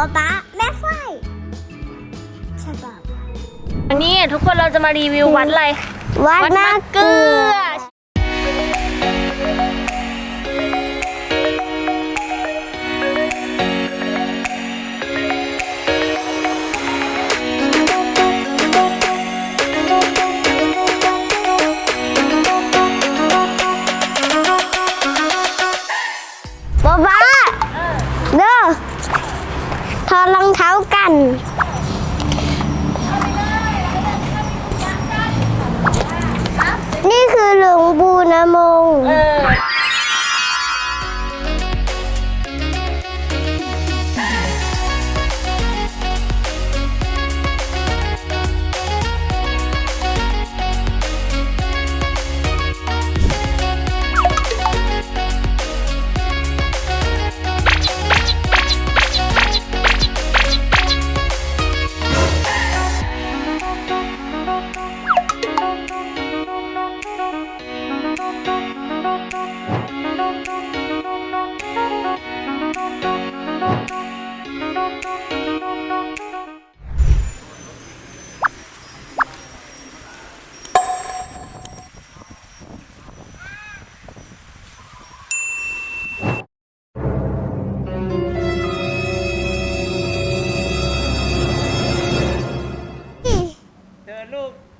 ป๊าป๊าแม่ฝ้ายฉบับวันนี้ทุกคนเราจะมารีวิววัดอะไร วัดวัดนามะเกลือ ถอดรองเท้ากัน นี่คือหลวงปู่นมง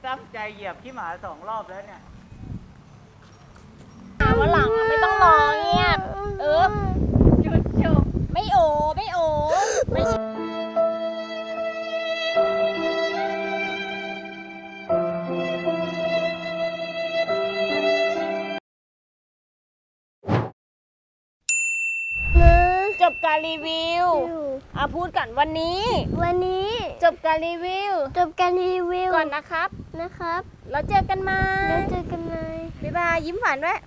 ตั้งใจเหยียบขี้หมาสองรอบแล้วเนี่ย บการรีวิวอะพูดก่อนวันนี้ วันนี้ จบการรีวิว จบการรีวิว ก่อนนะครับ นะครับ แล้วเจอกันใหมาแล้วเจอกันใหม่บ๊ายบายยิ้มหวานด้วย